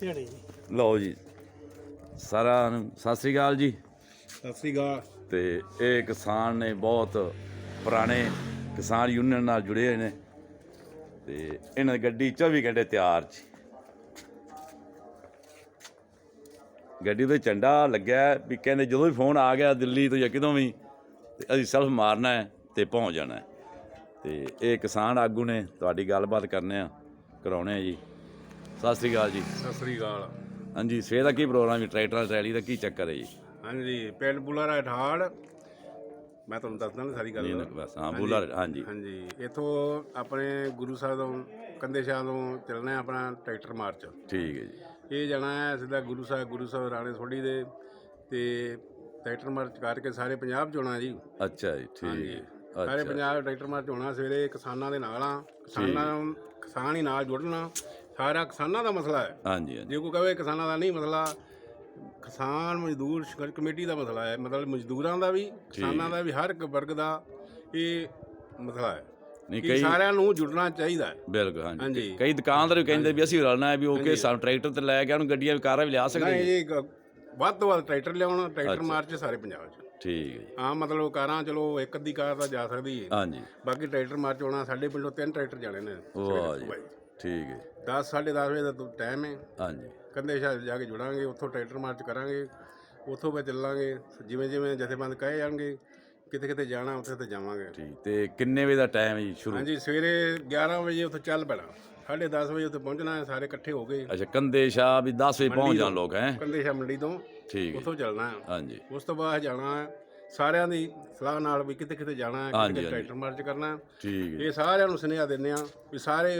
ਦਿਹਾੜੀ ਜੀ। ਲਓ ਜੀ। ਸਾਰਿਆਂ ਨੂੰ ਸਤਿ ਸ੍ਰੀ ਅਕਾਲ ਜੀ। ਸਤਿ ਸ੍ਰੀ ਅਕਾਲ। ਤੇ ਇਹ ਕਿਸਾਨ ਨੇ ਬਹੁਤ ਪੁਰਾਣੇ ਕਿਸਾਨ ਯੂਨੀਅਨ ਨਾਲ ਜੁੜੇ ਹੋਏ ਨੇ। ਤੇ ਇਹਨਾਂ ਦੀ ਗੱਡੀ 24 ਘੰਟੇ ਤਿਆਰ ਜੀ। ਗੱਡੀ ਤੇ ਝੰਡਾ ਲੱਗਿਆ ਵੀ ਕਹਿੰਦੇ ਜਦੋਂ ਵੀ ਫੋਨ ਆ ਗਿਆ ਦਿੱਲੀ ਤੋਂ ਜਾਂ ਕਿਤੋਂ ਵੀ ਤੇ ਅਸੀਂ ਸੈਲਫ ਮਾਰਨਾ ਹੈ ਤੇ ਪਹੁੰਚ ਜਾਣਾ ਹੈ। ਤੇ ਇਹ ਕਿਸਾਨ ਆਗੂ ਨੇ ਤੁਹਾਡੀ ਗੱਲਬਾਤ ਕਰਨੇ ਆ ਕਰਾਉਣੇ ਆ ਜੀ। ਸਤਿ ਸ੍ਰੀ ਅਕਾਲ ਜੀ। ਸਤਿ ਸ੍ਰੀ ਅਕਾਲ। ਹਾਂਜੀ ਸਵੇਰ ਦਾ ਕੀ ਪ੍ਰੋਗਰਾਮ ਹੈ? ਟਰੈਕਟਰ ਟਰੈਲੀ ਦਾ ਕੀ ਚੱਕਰ ਹੈ ਜੀ? ਹਾਂਜੀ ਪਿੰਡ ਬੁਲਾਰਾ ਠਾੜ। ਮੈਂ ਤੁਹਾਨੂੰ ਦੱਸਦਾ ਨਾ ਸਾਰੀ ਗੱਲ। ਬਸ ਹਾਂ ਬੋਲਾ ਹਾਂਜੀ। ਹਾਂਜੀ ਇਥੋਂ ਆਪਣੇ ਗੁਰੂ ਸਾਹਿਬ ਤੋਂ ਕੰਦੇ ਸ਼ਾਹ ਤੋਂ ਚੱਲਣਾ ਹੈ ਆਪਣਾ ਟਰੈਕਟਰ ਮਾਰਚ। ਠੀਕ ਹੈ ਜੀ। ਇਹ ਜਾਣਾ ਹੈ ਸਿੱਧਾ ਗੁਰੂ ਸਾਹਿਬ ਗੁਰੂ ਸਾਹਿਬ ਰਾਣੇ ਸੋਢੀ ਦੇ ਤੇ ਟਰੈਕਟਰ ਮਾਰਚ ਕਰਕੇ ਸਾਰੇ ਪੰਜਾਬ ਚ ਹੋਣਾ ਜੀ। ਅੱਛਾ ਜੀ ਠੀਕ ਹੈ। ਸਾਰੇ ਪੰਜਾਬ ਟਰੈਕਟਰ ਮਾਰਚ ਹੋਣਾ ਸਵੇਰੇ ਕਿਸਾਨਾਂ ਦੇ ਨਾਲ ਆ। ਕਿਸਾਨਾਂ ਕਿਸਾਨ ਹੀ ਨਾਲ ਜੁੜਨਾ। ਸਾਰਾ ਕਿਸਾਨਾਂ ਦਾ ਮਸਲਾ ਹੈ। ਹਾਂਜੀ ਹਾਂਜੀ। ਜੇ ਕੋਈ ਕਹੇ ਕਿਸਾਨਾਂ ਦਾ ਨਹੀਂ ਮਸਲਾ ਕਿਸਾਨ ਮਜ਼ਦੂਰ ਸੰਘਰਸ਼ ਕਮੇਟੀ ਦਾ ਮਸਲਾ ਹੈ। ਮਤਲਬ ਮਜ਼ਦੂਰਾਂ ਦਾ ਵੀ ਕਿਸਾਨਾਂ ਦਾ ਵੀ ਹਰ ਇੱਕ ਵਰਗ ਦਾ ਇਹ ਮਸਲਾ ਹੈ ਨਹੀਂ ਕਈ ਸਾਰਿਆਂ ਨੂੰ ਜੁੜਨਾ ਚਾਹੀਦਾ ਹੈ। ਬਿਲਕੁਲ ਹਾਂਜੀ। ਕਈ ਦੁਕਾਨਦਾਰ ਵੀ ਕਹਿੰਦੇ ਵੀ ਅਸੀਂ ਰਲਣਾ ਹੈ ਵੀ ਓਕੇ ਸਾਨੂੰ ਟਰੈਕਟਰ ਤੇ ਲੈ ਕੇ ਉਹਨੂੰ ਗੱਡੀਆਂ ਵੀ ਕਾਰਾਂ ਵੀ ਲਿਆ ਸਕਦੇ ਨਹੀਂ ਇਹ ਵੱਧ ਤੋਂ ਵੱਧ ਟਰੈਕਟਰ ਲਿਆਉਣਾ ਟਰੈਕਟਰ ਮਾਰਚ ਸਾਰੇ ਪੰਜਾਬ 'ਚ। ਠੀਕ ਹੈ ਜੀ। ਹਾਂ ਮਤਲਬ ਕਾਰਾਂ ਚਲੋ ਇੱਕ ਅੱਧੀ ਕਾਰ ਤਾਂ ਜਾ ਸਕਦੀ ਹੈ। ਹਾਂਜੀ। ਬਾਕੀ ਟਰੈਕਟਰ ਮਾਰਚ ਹੋਣਾ ਸਾਡੇ ਪਿੰਡੋਂ ਤਿੰਨ ਟਰੈਕਟਰ ਜਾਣੇ ਨੇ। ਵਾਹ ਜੀ। ਠੀਕ ਹੈ 10 10:30 ਵਜੇ ਦਾ ਟਾਈਮ ਹੈ। ਹਾਂਜੀ। ਕੰਦੇ ਸ਼ਾਹ ਜਾ ਕੇ ਜੁੜਾਂਗੇ ਉੱਥੋਂ ਟਰੈਕਟਰ ਮਾਰਚ ਕਰਾਂਗੇ ਉੱਥੋਂ ਫਿਰ ਚੱਲਾਂਗੇ। ਜਿਵੇਂ ਜਿਵੇਂ ਜਥੇਬੰਦ ਕਹੇ ਜਾਣਗੇ ਕਿਤੇ ਕਿਤੇ ਜਾਣਾ ਉੱਥੇ ਤੇ ਜਾਵਾਂਗੇ। ਠੀਕ ਤੇ ਕਿੰਨੇ ਵਜੇ ਦਾ ਟਾਈਮ ਹੈ ਜੀ ਸ਼ੁਰੂ? ਹਾਂਜੀ ਸਵੇਰੇ 11 ਵਜੇ ਉੱਥੇ ਚੱਲ ਪੈਣਾ। 10:30 ਵਜੇ ਉੱਥੇ ਪਹੁੰਚਣਾ ਹੈ ਸਾਰੇ ਇਕੱਠੇ ਹੋ ਗਏ ਅੱਛਾ ਕੰਦੇ ਸ਼ਾਹ ਵੀ 10 ਵਜੇ ਪਹੁੰਚ ਜਾਣ ਲੋਕ ਹੈ? ਕੰਦੇ ਸ਼ਾਹ ਮੰਡੀ ਤੋਂ ਠੀਕ ਉੱਥੋਂ ਚੱਲਣਾ ਹੈ। ਹਾਂਜੀ। ਉਸ ਤੋਂ ਬਾਅਦ ਜਾਣਾ ਹੈ ਸਾਰਿਆਂ ਦੀ ਸਲਾਹ ਨਾਲ ਵੀ ਕਿਤੇ ਕਿਤੇ ਜਾਣਾ ਹੈ ਕਿਤੇ। ਟਰੈਕਟਰ ਮਾਰਚ ਕਰਨਾ ਹੈ। ਠੀਕ ਇਹ ਸਾਰਿਆਂ ਨੂੰ ਸੁਨੇਹਾ ਦਿੰਦੇ ਆ ਵੀ ਸਾਰੇ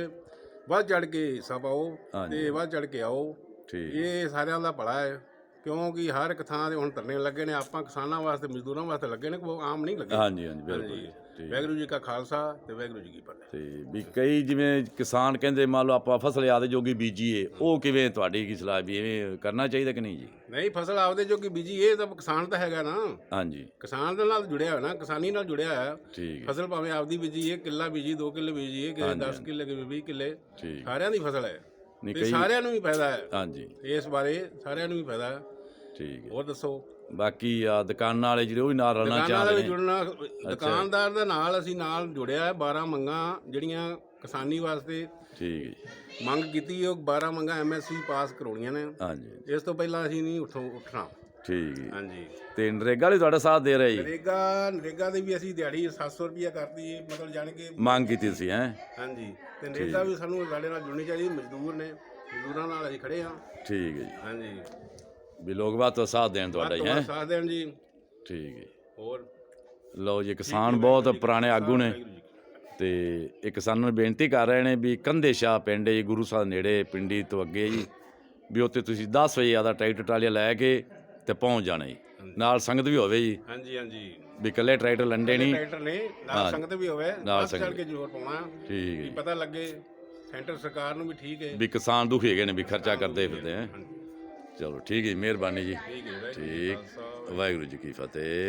ਵੱਧ ਚੜ ਕੇ ਹਿੱਸਾ ਪਾਓ ਹਾਂਜੀ। ਤੇ ਵੱਧ ਚੜ ਕੇ ਆਓ। ਠੀਕ। ਇਹ ਸਾਰਿਆਂ ਦਾ ਭਲਾ ਹੈ ਕਿਉਂਕਿ ਹਰ ਇੱਕ ਥਾਂ ਤੇ ਹੁਣ ਧਰਨੇ ਲੱਗੇ ਨੇ ਆਪਾਂ ਕਿਸਾਨਾਂ ਵਾਸਤੇ ਮਜ਼ਦੂਰਾਂ ਵਾਸਤੇ ਲੱਗੇ ਨੇ ਕੋਈ ਆਮ ਨਹੀਂ ਲੱਗੇ। ਹਾਂਜੀ ਹਾਂਜੀ ਬਿਲਕੁਲ ਠੀਕ ਵਾਹਿਗੁਰੂ ਜੀ ਕਾ ਖਾਲਸਾ ਤੇ ਵਾਹਿਗੁਰੂ ਜੀ ਕੀ ਫਤਿਹ। ਤੇ ਵੀ ਕਈ ਜਿਵੇਂ ਕਿਸਾਨ ਕਹਿੰਦੇ ਮੰਨ ਲਓ ਆਪਾਂ ਫਸਲ ਆਦੇ ਜੋਗੀ ਬੀਜੀਏ ਉਹ ਕਿਵੇਂ ਤੁਹਾਡੀ ਕੀ ਸਲਾਹ ਵੀ ਐਵੇਂ ਕਰਨਾ ਚਾਹੀਦਾ ਕਿ ਨਹੀਂ ਜੀ? ਨਹੀਂ ਫਸਲ ਆਪਦੇ ਜੋ ਕਿ ਬੀਜੀ ਇਹ ਤਾਂ ਕਿਸਾਨ ਤਾਂ ਹੈਗਾ ਨਾ। ਹਾਂਜੀ। ਕਿਸਾਨ ਦੇ ਨਾਲ ਜੁੜਿਆ ਹੋਇਆ ਨਾ ਕਿਸਾਨੀ ਨਾਲ ਜੁੜਿਆ ਹੋਇਆ। ਠੀਕ ਹੈ। ਫਸਲ ਭਾਵੇਂ ਆਪਦੀ ਬੀਜੀ ਹੈ ਕਿੱਲਾ ਬੀਜੀ 2 ਕਿੱਲੇ ਬੀਜੀ ਕਿ 10 ਕਿੱਲੇ ਕਿ 20 ਕਿੱਲੇ ਠੀਕ। ਸਾਰਿਆਂ ਦੀ ਫਸਲ ਹੈ। ਨਹੀਂ ਤੇ ਕਈ ਸਾਰਿਆਂ ਨੂੰ ਵੀ ਫਾਇਦਾ ਹੈ। ਹਾਂਜੀ। ਇਸ ਬਾਰੇ ਸਾਰਿਆਂ ਨੂੰ ਵੀ ਫਾਇਦਾ ਹੈ। ਠੀਕ ਹੈ। ਹੋਰ ਦੱਸੋ? ਬਾਕੀ ਆ ਦੁਕਾਨਾਂ ਵਾਲੇ ਜਿਹੜੇ ਉਹ ਵੀ ਨਾਲ ਰਲਣਾ ਦੁਕਾਨਾਂ ਦਾ ਚਾਹੁੰਦੇ ਵੀ ਨੇ। ਜੁੜਨਾ ਦੁਕਾਨਦਾਰ ਦੇ ਨਾਲ ਅਸੀਂ ਨਾਲ ਜੁੜਿਆ ਹੈ 12 ਮੰਗਾਂ ਜਿਹੜੀਆਂ ਕਿਸਾਨੀ ਵਾਸਤੇ ਠੀਕ ਹੈ ਜੀ। ਮੰਗ ਕੀਤੀ ਉਹ 12 ਮੰਗਾਂ ਐਮਐਸਪੀ ਪਾਸ ਕਰਾਉਣੀਆਂ ਨੇ। ਹਾਂਜੀ। ਇਸ ਤੋਂ ਪਹਿਲਾਂ ਅਸੀਂ ਨਹੀਂ ਉੱਠੋ ਉੱਠਣਾ। ਠੀਕ ਹੈ ਹਾਂਜੀ। ਤੇ ਨਰੇਗਾ ਵਾਲੇ ਤੁਹਾਡਾ ਸਾਥ ਦੇ ਰਹੇ ਜੀ? ਨਰੇਗਾ ਨਰੇਗਾ ਦੀ ਵੀ ਅਸੀਂ ਦਿਹਾੜੀ 700 ਰੁਪਿਆ ਕਰਦੀ ਹੈ ਮਤਲਬ ਜਾਣ ਕੇ ਮੰਗ ਕੀਤੀ ਸੀ ਹੈ? ਹਾਂਜੀ। ਤੇ ਨਰੇਗਾ ਵੀ ਸਾਨੂੰ ਸਾਡੇ ਨਾਲ ਜੁੜਨੀ ਚਾਹੀਦੀ ਮਜ਼ਦੂਰ ਨੇ। ਮਜ਼ਦੂਰਾਂ ਨਾਲ ਅਸੀਂ ਖੜੇ ਹਾਂ। ਠੀਕ ਹੈ ਜੀ। ਹਾਂਜੀ। ਵੀ ਲੋਕ ਬਾਤ ਤੋਂ ਸਾਥ ਦੇਣ ਤੁਹਾਡਾ ਹੈ ਸਾਥ ਦੇਣ ਜੀ। ਠੀਕ ਹੈ। ਹੋਰ? ਲਓ ਜੀ ਕਿਸਾਨ ਬਹੁਤ ਪੁਰਾਣੇ ਆਗੂ ਨੇ। ਤੇ ਇਹ ਕਿਸਾਨਾਂ ਨੂੰ ਬੇਨਤੀ ਕਰ ਰਹੇ ਨੇ ਵੀ ਕੰਦੇ ਸ਼ਾਹ ਪਿੰਡ ਜੀ ਗੁਰੂ ਸਾਹਿਬ ਨੇੜੇ ਪਿੰਡੀ ਤੋਂ ਅੱਗੇ ਜੀ ਵੀ ਉੱਥੇ ਤੁਸੀਂ 10 ਵਜੇ ਆਦਾ ਟਰੈਕਟਰ ਟਰਾਲੀਆਂ ਲੈ ਕੇ ਤੇ ਪਹੁੰਚ ਜਾਣਾ ਜੀ। ਨਾਲ ਸੰਗਤ ਵੀ ਹੋਵੇ ਜੀ। ਹਾਂਜੀ ਹਾਂਜੀ। ਵੀ ਇਕੱਲੇ ਟਰੈਕਟਰ ਲੰਡੇ ਨਹੀਂ। ਟਰੈਕਟਰ ਨੇ ਨਾਲ ਸੰਗਤ ਵੀ ਹੋਵੇ ਨਾਲ ਸੰਗਤ। ਕੇ ਜ਼ੋਰ ਪਾਉਣਾ। ਠੀਕ ਹੈ ਪਤਾ ਲੱਗੇ ਸੈਂਟਰ ਸਰਕਾਰ ਨੂੰ ਵੀ ਠੀਕ ਹੈ। ਵੀ ਕਿਸਾਨ ਦੁਖੀ ਹੈਗੇ ਨੇ ਵੀ ਖਰਚਾ ਕਰਦੇ ਫਿਰਦੇ ਹਾਂਜੀ। ਚਲੋ ਠੀਕ ਹੈ ਜੀ ਮਿਹਰਬਾਨੀ ਜੀ। ਠੀਕ। ਵਾਹਿਗੁਰੂ ਜੀ ਕੀ ਫਤਿਹ।